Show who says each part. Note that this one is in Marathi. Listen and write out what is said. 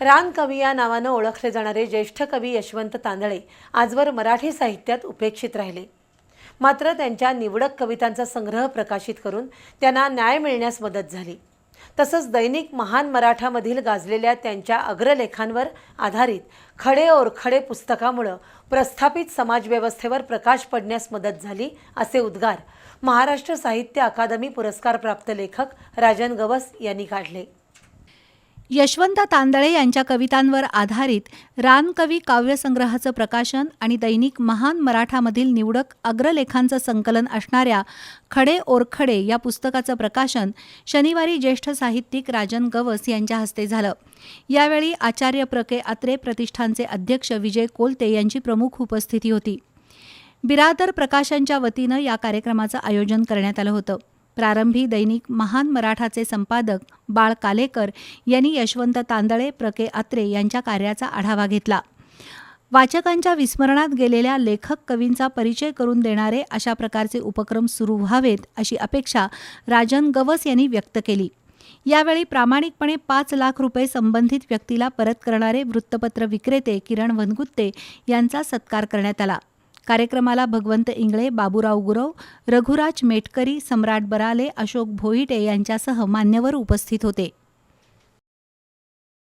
Speaker 1: रानकवी या नावानं ओळखले जाणारे ज्येष्ठ कवी यशवंत तांदळे आजवर मराठी साहित्यात उपेक्षित राहिले. मात्र त्यांच्या निवडक कवितांचा संग्रह प्रकाशित करून त्यांना न्याय मिळण्यास मदत झाली. तसंच दैनिक महान मराठामधील गाजलेल्या त्यांच्या अग्रलेखांवर आधारित खडे ओरखडे पुस्तकामुळं प्रस्थापित समाजव्यवस्थेवर प्रकाश पडण्यास मदत झाली असे उद्गार महाराष्ट्र साहित्य अकादमी पुरस्कारप्राप्त लेखक राजन गवस यांनी काढले.
Speaker 2: यशवंत तांदळे यांच्या कवितांवर आधारित रानकवी काव्यसंग्रहाचं प्रकाशन आणि दैनिक महान मराठामधील निवडक अग्रलेखांचं संकलन असणाऱ्या खडे ओरखडे या पुस्तकाचं प्रकाशन शनिवारी ज्येष्ठ साहित्यिक राजन गवस यांच्या हस्ते झालं. यावेळी आचार्य प्रके अत्रे प्रतिष्ठानचे अध्यक्ष विजय कोलते यांची प्रमुख उपस्थिती होती. बिरादर प्रकाशनच्या वतीनं या कार्यक्रमाचं आयोजन करण्यात आलं होतं. प्रारंभी दैनिक महान मराठाचे संपादक बाळ कालेकर यांनी यशवंत तांदळे प्रके अत्रे यांच्या कार्याचा आढावा घेतला. वाचकांच्या विस्मरणात गेलेल्या लेखक कवींचा परिचय करून देणारे अशा प्रकारचे उपक्रम सुरू व्हावेत अशी अपेक्षा राजन गवस यांनी व्यक्त केली. यावेळी प्रामाणिकपणे पाच लाख रुपये संबंधित व्यक्तीला परत करणारे वृत्तपत्र विक्रेते किरण वनगुत्ते यांचा सत्कार करण्यात आला. कार्यक्रमाला भगवंत इंगळे बाबूराव गुरव रघुराज मेटकरी सम्राट बराले अशोक भोईटे यांच्यासह मान्यवर उपस्थित होते.